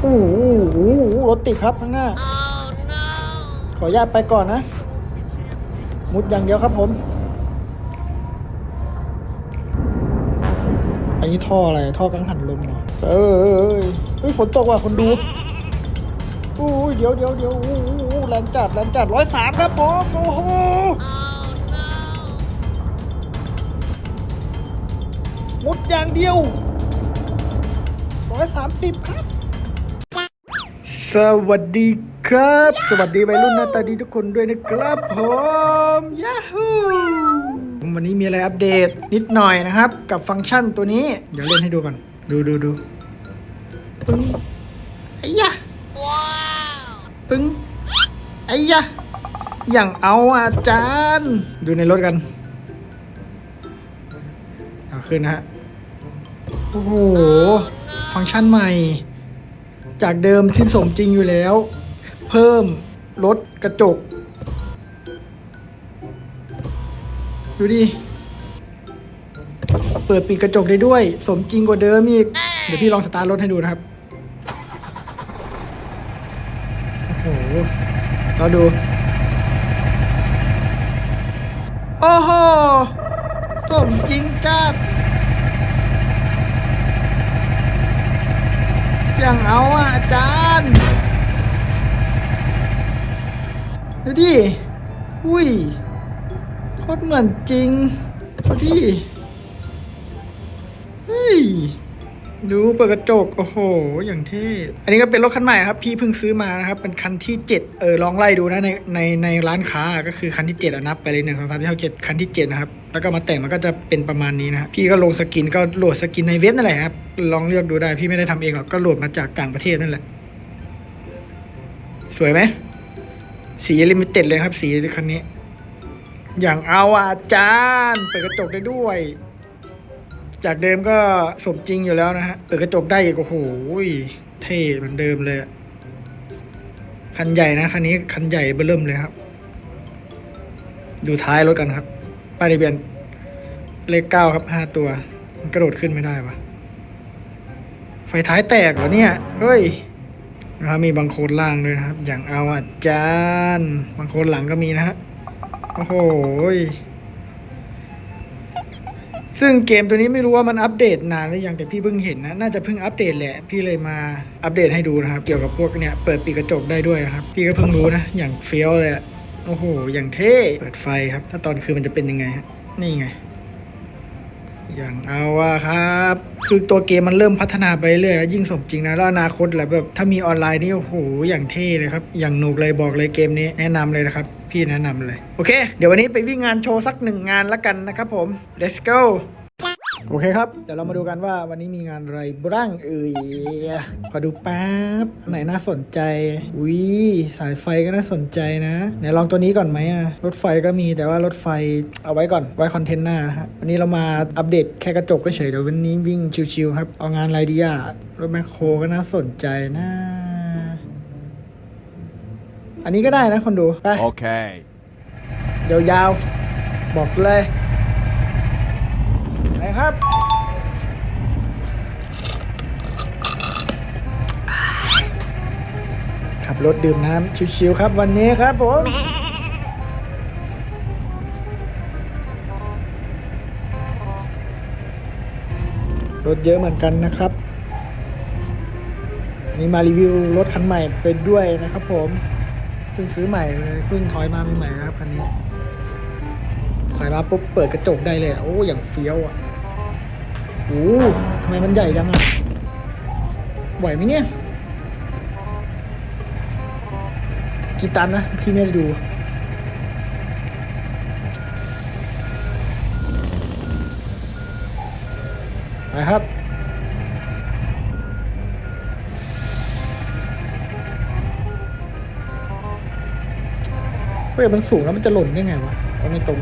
โอ้โหโอ้โหรถติดครับข้างหน้า ขออนุญาตไปก่อนนะ มุดอย่างเดียวครับผม อันนี้ท่ออะไร ท่อกังหันลมเหรอเออเออเออเฮ้ยฝนตกว่ะคนดูโอ้ยเดี๋ยวเดี๋ยวเดี๋ยวโอ้โหแรงจัดแรงจัดร้อยสามครับผมโอ้โหมุดอย่างเดียวร้อยสามสิบครับ สวัสดีครับ สวัสดีวัยรุ่นหน้าตาดีทุกคนด้วยนะครับผมยาฮูวันนี้มีอะไรอัปเดตนิดหน่อยนะครับ กับฟังก์ชันตัวนี้ เดี๋ยวเล่นให้ดูก่อน ดูดูดูปึ้งไอ้ยะปึ้งไอ้ยะอย่างเอาอาจารย์ ดูในรถกัน เอาขึ้นนะฮะ โอ้โห ฟังก์ชันใหม่ จากเดิมที่สมจริงอยู่แล้ว เพิ่มลดกระจก ดูดิ เปิดปิดกระจกได้ด้วย สมจริงกว่าเดิมอีก เดี๋ยวพี่ลองสตาร์ทรถให้ดูนะครับ โอ้โหเราดู โอ้โห สมจริงจัด อย่างเอาอะอาจารย์ ดูดิ อุ้ยโคตรเหมือนจริง ดูดิ ดูเปิดกระจก โอ้โห อย่างเท่ อันนี้ก็เป็นรถคันใหม่ครับ พี่เพิ่งซื้อมานะครับ เป็นคันที่ 7 เออลองไล่ดูนะในในในร้านค้าก็คือคันที่7อะนับไปเลยหนึ่งสองสามสี่ห้าเจ็ดคันที่ 7 นะครับ แล้วก็มาแต่งมันก็จะเป็นประมาณนี้นะครับพี่ก็ลงสกินก็โหลดสกินในเว็บนั่นแหละครับ ลองเลือกดูได้พี่ไม่ได้ทำเองหรอกก็โหลดมาจากต่างประเทศนั่นแหละ สวยไหมสีลิมิเต็ดเลยครับ สีคันนี้ อย่างเอาอาจารย์เปิดกระจกได้ด้วย จากเดิมก็สมจริงอยู่แล้วนะฮะเปิดกระจกได้อีกโอ้โหเท่เหมือนเดิมเลย คันใหญ่นะคันนี้คันใหญ่เบิ่มเลยครับ ดูท้ายรถกันครับป้ายทะเบียนเลขเก้าครับห้าตัว มันกระโดดขึ้นไม่ได้ปะไฟท้ายแตกเหรอเนี่ยเฮ้ยนะครับมีบางโคนล่างด้วยนะครับ อย่างเอาอาจารย์บางโคนหลังก็มีนะฮะโอ้โหย ซึ่งเกมตัวนี้ไม่รู้ว่ามันอัปเดตนานหรือยังแต่พี่เพิ่งเห็นนะ น่าจะเพิ่งอัปเดตแหละ พี่เลยมาอัปเดตให้ดูนะครับ เกี่ยวกับพวกเนี่ยเปิดปีกกระจกได้ด้วยนะครับ พี่ก็เพิ่งรู้นะ อย่างเฟี้ยวเลยอะโอ้โห อย่างเท่ เปิดไฟครับ ถ้าตอนคืนมันจะเป็นยังไงฮะนี่ไง อย่างเอาอะครับ คือตัวเกมมันเริ่มพัฒนาไปเรื่อยยิ่งสมจริงนะ แล้วอนาคตแหละแบบถ้ามีออนไลน์นี่โอ้โห อย่างเท่เลยครับ อย่างหนุกเลยบอกเลยเกมนี้แนะนำเลยนะครับ พี่แนะนำเลย โอเค เดี๋ยววันนี้ไปวิ่งงานโชว์สักหนึ่งงานละกันนะครับผม let's go โอเคครับ เดี๋ยวเรามาดูกันว่าวันนี้มีงานอะไรบ้างเอ่ย ขอดูแป๊บ อันไหนน่าสนใจอุ้ยสายไฟก็น่าสนใจนะไหนลองตัวนี้ก่อนไหมอะรถไฟก็มีแต่ว่ารถไฟเอาไว้ก่อน ไว้คอนเทนต์หน้านะฮะ วันนี้เรามาอัปเดตแค่กระจกก็เฉย เดี๋ยววันนี้วิ่งชิวๆครับ เอางานอะไรดีอะรถแมคโครก็น่าสนใจนะ อันนี้ก็ได้นะคนดู ไป Okay. ยาวๆ บอกเลยไปครับ ขับรถดื่มน้ำชิวๆครับวันนี้ครับผมรถเยอะเหมือนกันนะครับวันนี่มารีวิวรถคันใหม่ไปด้วยนะครับผมเพิ่งซื้อใหม่เลยเพิ่งถอยมาใหม่ๆนะครับคันนี้ ถอยมาปุ๊บเปิดกระจกได้เลยโอ้อย่างเฟี้ยวอะโอ้ทำไมมันใหญ่จังอะไหวไหมเนี่ยกี่ตันนะ พี่ไม่ได้ดู ไปครับ ฮ้ยมันสูงแล้วมันจะหล่นได้ไงวะเอาไม่ตรง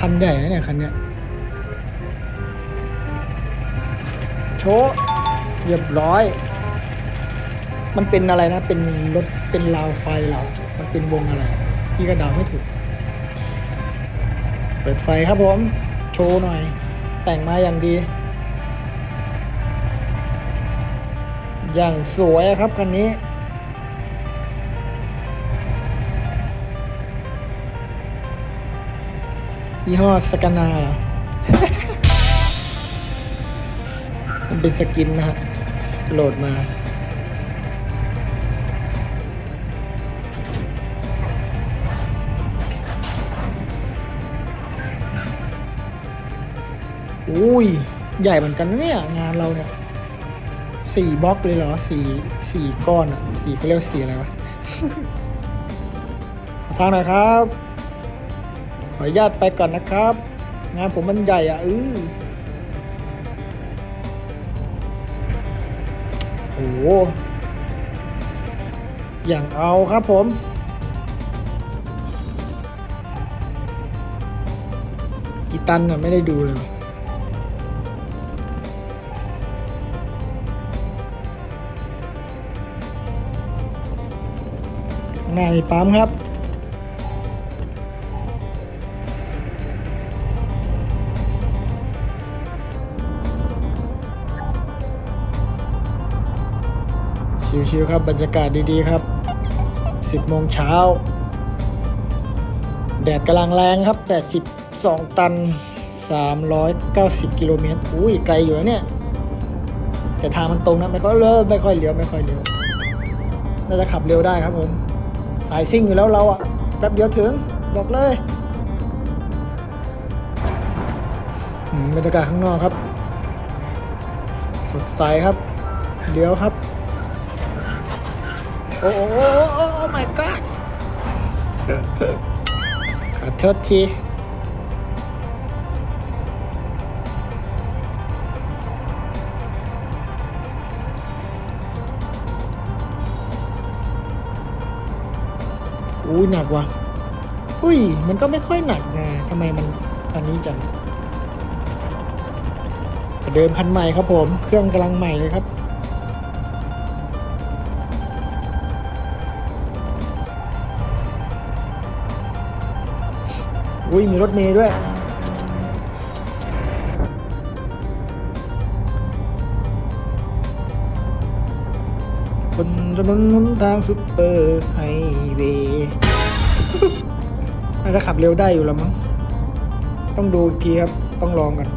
คันใหญ่นะเนี่ยคันเนี้ยโชว์เรียบร้อย มันเป็นอะไรนะ เป็นรถ เป็นราวไฟเหรอ มันเป็นวงอะไร พี่ก็เดาไม่ถูก เปิดไฟครับผม โชว์หน่อย แต่งมาอย่างดี อย่างสวยครับคันนี้ ยี่ห้อสกานาเหรอ มันเป็นสกินนะฮะโหลดมา อุ้ย ใหญ่เหมือนกันนะเนี่ย งานเราเนี่ยสี่บล็อกเลยเหรอสี่สี่ก้อนอะสี่เขาเรียกสี่อะไรวะขอทางหน่อยครับ ขออนุญาตไปก่อนนะครับ งานผมมันใหญ่อะเออโอ้โหอย่างเอาครับผมกี่ตันอะไม่ได้ดูเลย หน้ามีปั๊มครับ ชิวๆครับบรรยากาศดีๆครับ 10โมงเช้า แดดกำลังแรงครับ 82 ตัน 390 กิโลเมตรอุ้ยไกลอยู่นะเนี่ย แต่ทางมันตรงนะ ไม่ค่อยเลิไม่ค่อยเลี้ยว ไม่ค่อยเลี้ยวน่าจะขับเร็วได้ครับผม สายซิ่งอยู่แล้วเราอะแป๊บเดียวถึงบอกเลยบรรยากาศข้างนอกครับ สดใสครับ เดี๋ยวครับ โอ้โอ้โอ้โอ้ my god ขอโทษที อุ้ยหนักว่ะ อุ้ย มันก็ไม่ค่อยหนักนะทำไมมันอันนี้จังเดิมคันใหม่ครับผม เครื่องกำลังใหม่เลยครับ อุ้ยมีรถเมย์ด้วย นถนนหนทางซุปเปอร์ไฮเวย์น่าจะขับเร็วได้อยู่แล้วมั้ง ต้องดูอีกทีครับ ต้องลองกัน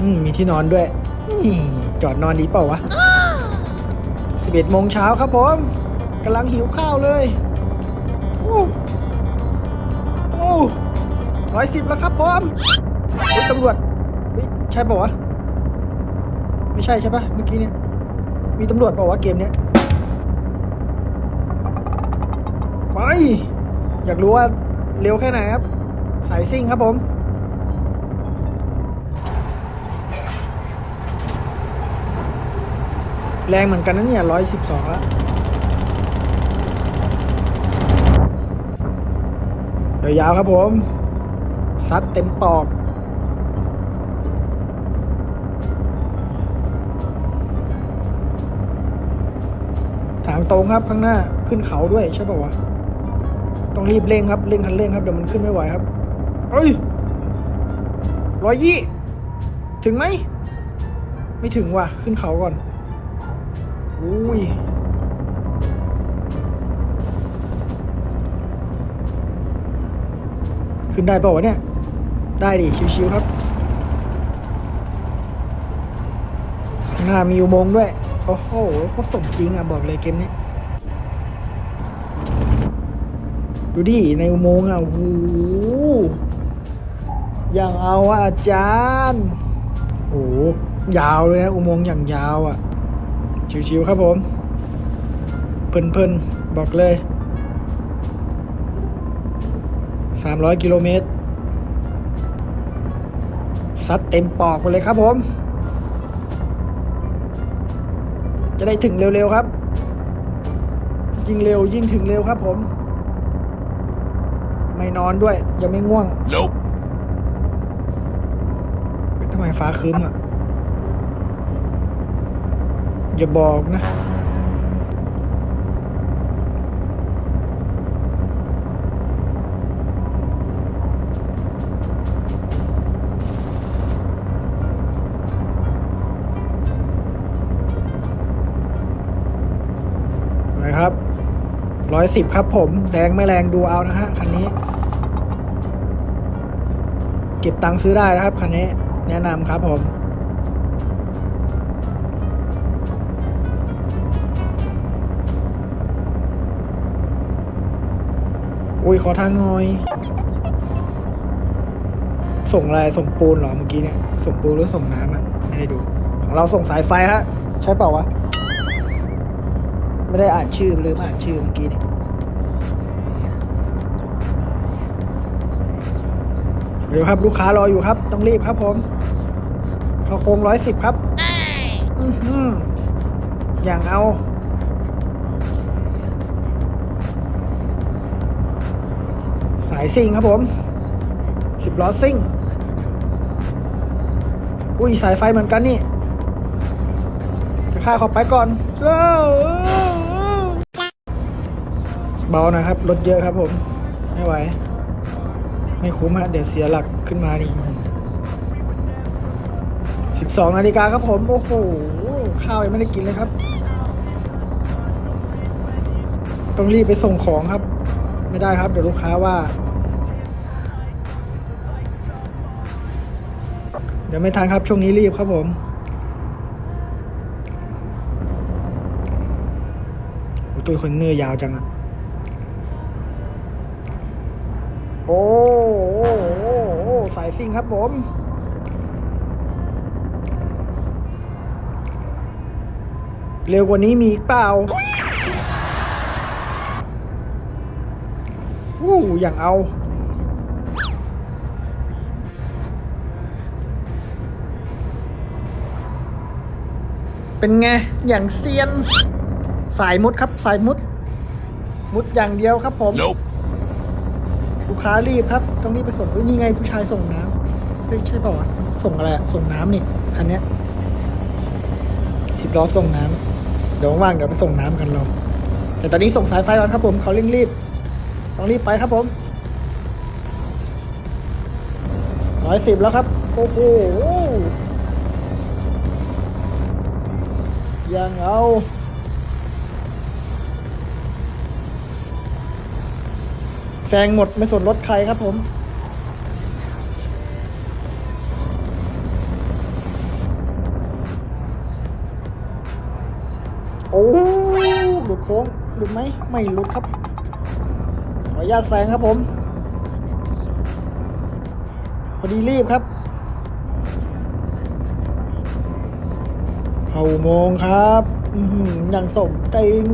มมีที่นอนด้วย นี่จอดนอนดีเปล่าวะ11โมงเช้าครับผมกำลังหิวข้าวเลย ร้อยสิบแล้วครับผมเฮ้ยตำรวจเฮ้ยใช่ป่าวะ ไม่ใช่ใช่ปะเมื่อกี้เนี่ย มีตำรวจปล่าวะเกมเนี้ยไปอยากรู้ว่าเร็วแค่ไหนครับ สายซิ่งครับผม แรงเหมือนกันนะเนี่ยร้อยสิบสองแล้วยาวๆครับผม ซัดเต็มปอกทางตรงครับข้างหน้าขึ้นเขาด้วยใช่ป่าวะต้องรีบเร่งครับเร่งคันเร่งครับเดี๋ยวมันขึ้นไม่ไหวครับเฮ้ยร้อยยี่ถึงไหมไม่ถึงว่ะขึ้นเขาก่อนอุ้ยขึ้นได้ป่าวะเนี่ย ได้ดิชิวๆครับข้างหน้ามีอุโมงค์ด้วย โอ้โหเขาสมจริงอะ บอกเลยเกมนี้ ดูดิ ในอุโมงค์อะโอ้โหอย่างเอาอะอาจารย์โอ้ยาวเลยนะ อุโมงค์อย่างยาวอะ ชิวๆครับผม เพลินๆ บอกเลย 300 กิโลเมตร ซัดเต็มปอกไปเลยครับผม จะได้ถึงเร็วๆครับ ยิ่งเร็วยิ่งถึงเร็วครับผม ไม่นอนด้วย ยังไม่ง่วง Nope. ทำไมฟ้าครึ้มอะ อย่าบอกนะ ครับร้อยสิบครับผม แรงไม่แรงดูเอานะฮะคันนี้ เก็บตังค์ซื้อได้นะครับคันนี้ แนะนำครับผมอุ้ยขอทางหน่อย ส่งอะไรส่งปูนเหรอเมื่อกี้เนี่ย ส่งปูนหรือส่งน้ำอะไม่ได้ดู ของเราส่งสายไฟฮะ ใช่เปล่าวะ ไม่ได้อ่านชื่อลืมอ่านชื่อเมื่อกี้นี่เดี๋ยวครับลูกค้ารออยู่ครับ ต้องรีบครับผมเขาโค้งร้อยสิบครับอย่างเอาสายซิ่งครับผมสิบล้อซิ่ง อุ้ยสายไฟเหมือนกันนี่จะฆ่าเขาไปก่อนเอ้า เบานะครับ รถเยอะครับผม ไม่ไหว ไม่คุ้มฮะเดี๋ยวเสียหลักขึ้นมานี่สิบสองนาฬิกาครับผม โอ้โห ข้าวยังไม่ได้กินเลยครับ ต้องรีบไปส่งของครับ ไม่ได้ครับ เดี๋ยวลูกค้าว่า เดี๋ยวไม่ทันครับ ช่วงนี้รีบครับผมโอ้ตัวคนเนื้อยาวจังอะ โอ้โอ้โอ้โอ้สายซิ่งครับผมเร็วกว่านี้มีอีกเปล่าวู้อย่างเอา เป็นไง อย่างเซียน สายมุดครับ สายมุด มุดอย่างเดียวครับผม Nope. ลูกค้ารีบครับ ต้องรีบไปส่งเฮ้ยนี่ไงผู้ชายส่งน้ำเฮ้ยใช่เปล่าวะส่งอะไรส่งน้ำนี่คันเนี้ยสิบล้อส่งน้ำเดี๋ยวว่างเดี๋ยวไปส่งน้ำกันเราแต่ตอนนี้ส่งสายไฟก่อนครับผมเขาเร่งรีบต้องรีบไปครับผมร้อยสิบแล้วครับ โอ้โหยังเอา แซงหมดไม่สนรถใครครับผม โอ้หลุดโค้งหลุดไหม ไม่หลุดครับ ขออนุญาตแซงครับผม พอดีรีบครับ เข้าอุโมงครับ อือหืออย่างสมจริง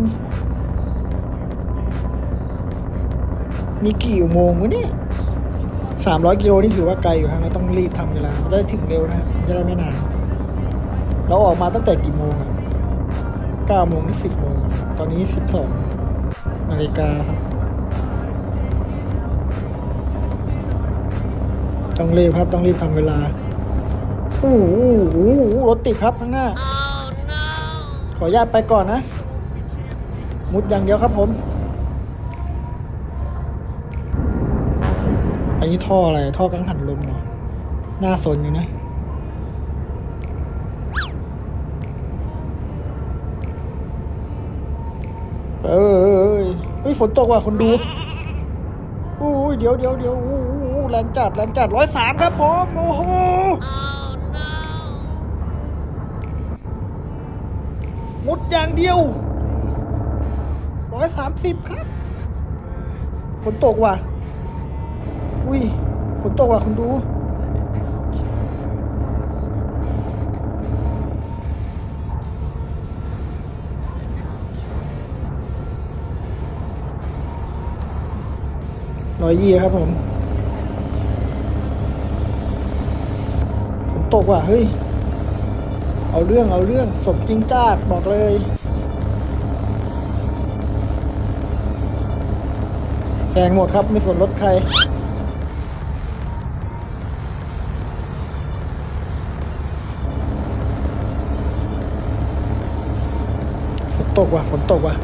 มีกี่อุโมงค์วะเนี่ยสามร้อยกิโลนี่ถือว่าไกลอยู่ฮะเราต้องรีบทำเวลาจะได้ถึงเร็วนะจะได้ไม่นานเราออกมาตั้งแต่กี่โมงอะเก้าโมงหรือสิบโมงตอนนี้สิบสองนาฬิกาครับ ต้องรีบครับต้องรีบทำเวลาโอ้โหโอ้โหรถติดครับข้างหน้าขออนุญาตไปก่อนนะ มุดอย่างเดียวครับผม อันนี้ท่ออะไร ท่อกังหันลมเหรอน่าสนอยู่นะ เอ้ยเฮ้ยฝนตกว่ะคนดูโอ้ยเดี๋ยวเดี๋ยวเดี๋ยวโอ้โหแรงจัดแรงจัดร้อยสามครับผมโอ้โหมุดอย่างเดียวร้อยสามสิบครับฝนตกว่ะ อุ้ยฝนตกว่ะคุณดู ร้อยยี่ครับผม ฝนตกว่ะ เฮ้ย เอาเรื่องเอาเรื่องสมจริงจ้าดบอกเลยแซงหมดครับ ไม่สนรถใคร ตกว่ะฝนตกว่ะ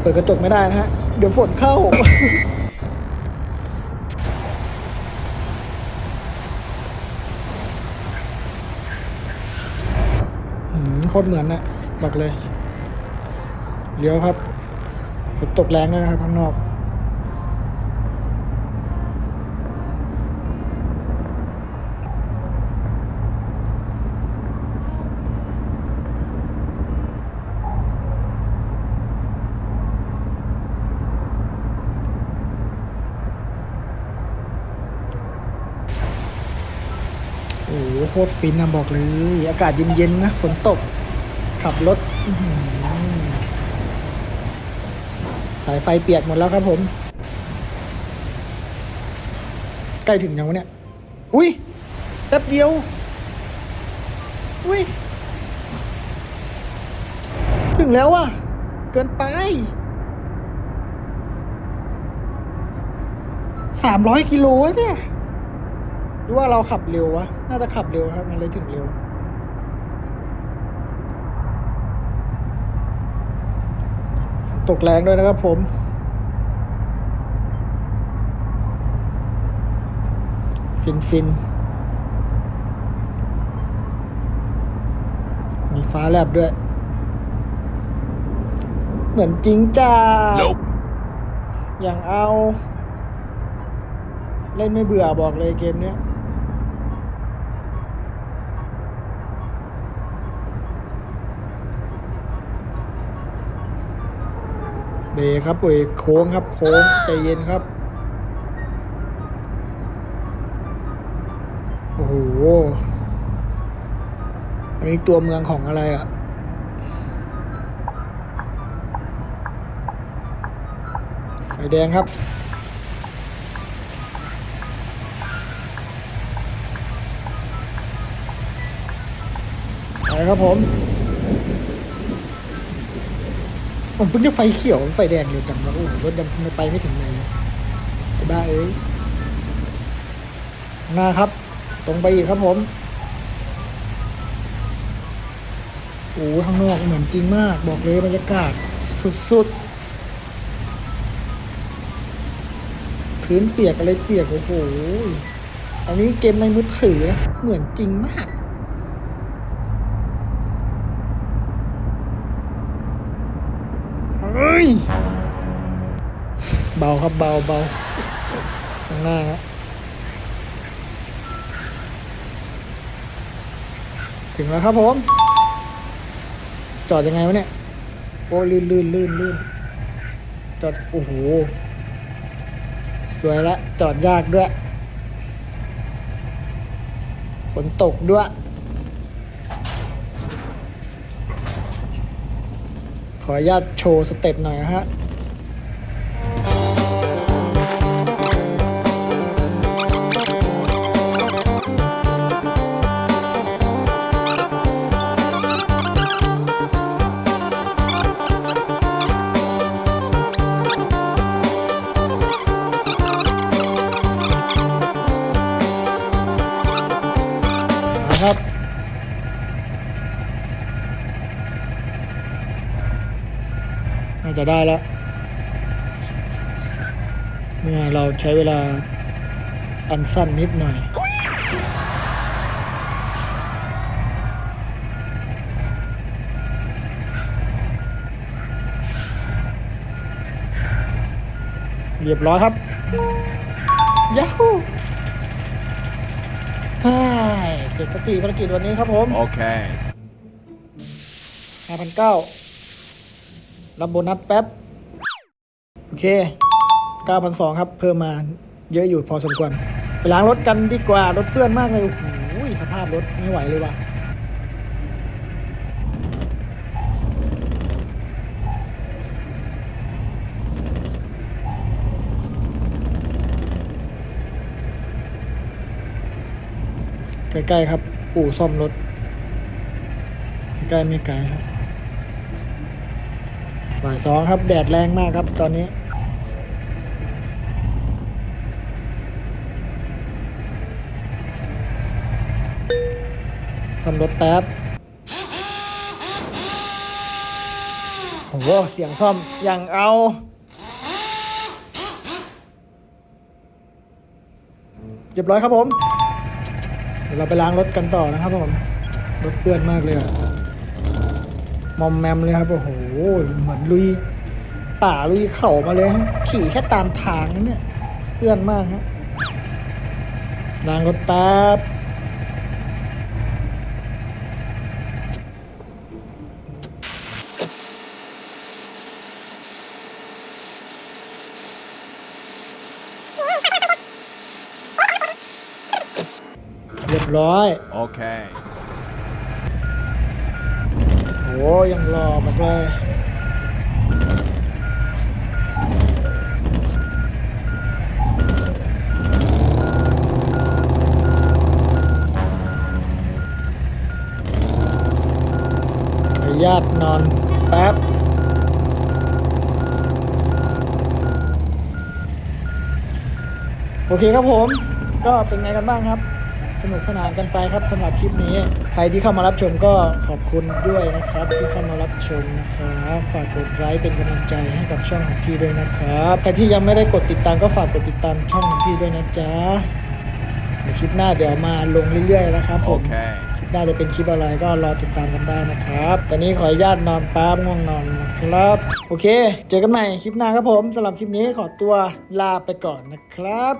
เปิดกระจกไม่ได้นะฮะ เดี๋ยวฝนเข้า โคตรเหมือนนะบอกเลย เลี้ยวครับ ฝนตกแรงด้วยนะครับข้างนอก ตรฟินนะบอกเลย อากาศเย็นๆนะฝนตก ขับรถสายไฟเปียกหมดแล้วครับผม ใกล้ถึงยังวะเนี่ย อุ้ยแป๊บเดียว อุ้ยถึงแล้วอะเกินไปสามร้อยกิโลเนี่ย หรือว่าเราขับเร็ววะ น่าจะขับเร็วครับ มันเลยถึงเร็วฝนตกแรงด้วยนะครับผม ฟินฟิน มีฟ้าแลบด้วย เหมือนจริงจ้า Nope. อย่างเอา เล่นไม่เบื่อบอกเลยเกมเนี้ย เบรครับเบรกโค้งครับโค้งใจเย็นครับ โอ้โห อันนี้ตัวเมืองของอะไรอะไฟแดงครับไปครับผม ผมเพิ่งจะไฟเขียวไฟแดงเร็วจังวะโอ้โหรถยังไม่ไปไม่ถึงไหนเลยไอ้บ้าเอ้ยข้างหน้าครับ ตรงไปอีกครับผมโอ้ข้างนอกเหมือนจริงมาก บอกเลยบรรยากาศสุดๆพื้นเปียกอะไรเปียกโอ้โหอันนี้เกมในมือถือเหมือนจริงมาก เฮ้ย เบาครับเบาเบาข้างหน้าครับถึงแล้วครับผม จอดยังไงวะเนี่ย โอ้ลื่นลื่นลื่นลื่นจอด โอ้โห สวยละ จอดยากด้วย ฝนตกด้วย ขออนุญาตโชว์สเต็ปหน่อยนะฮะ จะได้แล้ว เมื่อเราใช้เวลาอันสั้นนิดหน่อยเรียบร้อยครับยาฮูฮ่ายเสร็จสติภารกิจวันนี้ครับผม Okay. ห้าพันเก้า รับโบนัสแป๊บ โอเคเก้าพันสองครับ เพิ่มมาเยอะอยู่พอสมควร ไปล้างรถกันดีกว่า รถเปื้อนมากเลย โอ้โหสภาพรถไม่ไหวเลยว่ะใกล้ๆครับ อู่ซ่อมรถ ใกล้ไม่ไกลครับ บ่ายสองครับ แดดแรงมากครับตอนนี้ซ่อมรถแป๊บโหเสียงซ่อมอย่างเอาเรียบร้อยครับผม เดี๋ยวเราไปล้างรถกันต่อนะครับผม รถเปื้อนมากเลยอะ มอมแมมเลยครับโอ้โหเหมือนลุยป่าลุยเขามาเลยฮะขี่แค่ตามทางนั่นเนี่ยเปื้อนมากฮะล้างรถแป๊บเรียบร้อย โอ้ ยังรอมากเลยขออนุญาตนอนแป๊บโอเคครับผม ก็เป็นไงกันบ้างครับ นุกสนานกันไปครับสำหรับคลิปนี้ ใครที่เข้ามารับชมก็ขอบคุณด้วยนะครับ ที่เข้ามารับชมนะครับฝากกดไลค์เป็นกำลังใจให้กับช่องของพี่ด้วยนะครับใครที่ยังไม่ได้กดติดตามก็ฝากกดติดตามช่องของพี่ด้วยนะจ๊ะเดี๋ยวคลิปหน้าเดี๋ยวมาลงเรื่อยๆนะครับผม Okay. คลิปหน้าจะเป็นคลิปอะไรก็รอติดตามกันได้นะครับ ตอนนี้ขออนุญาตนอนแป๊บง่วงนอนนะครับ โอเค เจอกันใหม่คลิปหน้าครับผมสำหรับคลิปนี้ขอตัวลาไปก่อนนะครับ